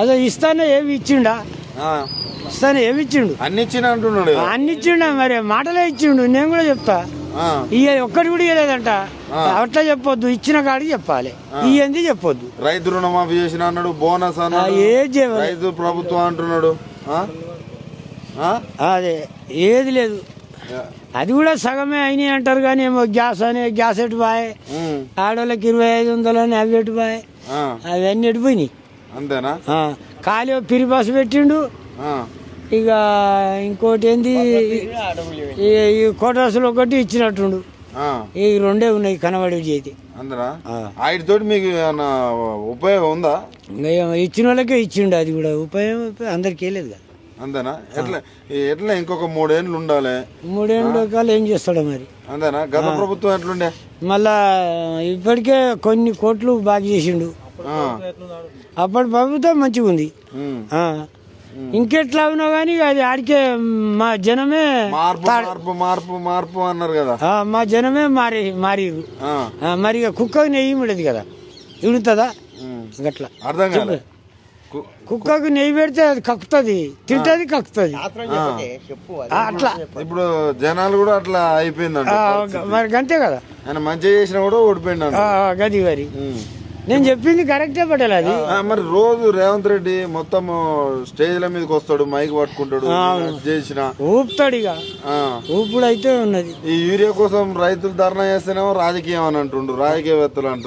అదే ఇస్తానే ఏమి ఇచ్చిండా? ఇస్తానే ఏమి ఇచ్చిండు? అన్ని ఇచ్చిన అంటున్నాడు. అన్ని ఇచ్చిండా మరి? మాటలే ఇచ్చిండు నేను కూడా చెప్తా. ఇయ్య ఒక్కటి కూడా ఇవ్వలేదంట అట్లా చెప్పొద్దు ఇచ్చిన కాడికి చెప్పాలి. ఇయ్యంది చెప్పొద్దు. రైతు రుణమాఫీ చేసిన అన్నాడు బోనస్ అన్నాడు. చేయలేదు. రైతు ప్రభుత్వం అంటున్నాడు? అదే ఏది లేదు. అది కూడా సగమే అయినాయి అంటారు కానీ ఏమో గ్యాస్ అని గ్యాస్ ఎటు బాయ్ ఆడవాళ్ళకి ఇరవై ఐదు వందలు అని అవి ఎటు బాయ్ అవన్నీ ఎటు పోయినాయి? అంతేనా? ఖాళీ పిరి బస్సు పెట్టిండు. ఇక ఇంకోటి ఏంది? ఈ- కోటరసులు ఒకటి ఇచ్చినట్టుండు. ఈ రెండే ఉన్నాయి కనబడి చేతి అంతేనా? ఆ. తోటి మీకు ఉపయోగం ఉందా? ఇచ్చిన వాళ్ళకే ఇచ్చిండు అది కూడా. ఉపయోగం అందరికీ వెళ్ళలేదు కదా. అంతేనా? ఎట్లా ఎట్లా ఇంకొక మూడేళ్ళు ఉండాలి? మూడేళ్ళు కాలు ఏం చేస్తాడో మరి. అంతేనా? గత ప్రభుత్వం ఎట్లుండే? మళ్ళా ఇప్పటికే కొన్ని కోట్లు బాగా చేసిండు. అప్పటి ప్రభుత్వం మంచిగా ఉంది. ఇంకెట్లా ఉన్నా కానీ అది ఆడికే మా జనమే మార్పు మార్పు మార్పు మార్పు అన్నారు కదా. ఆ, మా జనమే మారి మరి ఇక కుక్కకు నెయ్యి ఉండదు కదా. ఇడుతుందా. గట్లా అర్థం కాలే. కు- కుక్కకు నెయ్యి పెడితే అది కక్కుతుంది తింటది కక్కుతుంది. అట్లా. ఇప్పుడు జనాలు కూడా అట్లా అయిపోయిందంట ఆ, మరి గంతే కదా. ఆయన మంచిగా చేసినా కూడా ఓడిపోయిండు ఆ, గది మరి. నేను చెప్పింది కరెక్టే పడాలి అది. మరి రోజు రేవంత్ రెడ్డి మొత్తం స్టేజ్ల మీదకి వస్తాడు మైక్ పట్టుకుంటాడు చేసిన. ఊపుతాడు ఇక. ఆ, ఊపుడు అయితే ఉన్నది. ఈ యూరియా కోసం రైతులు ధర్నా చేస్తేనేమో రాజకీయం అని అంటుండు రాజకీయవేత్తలు అంటుండ్రు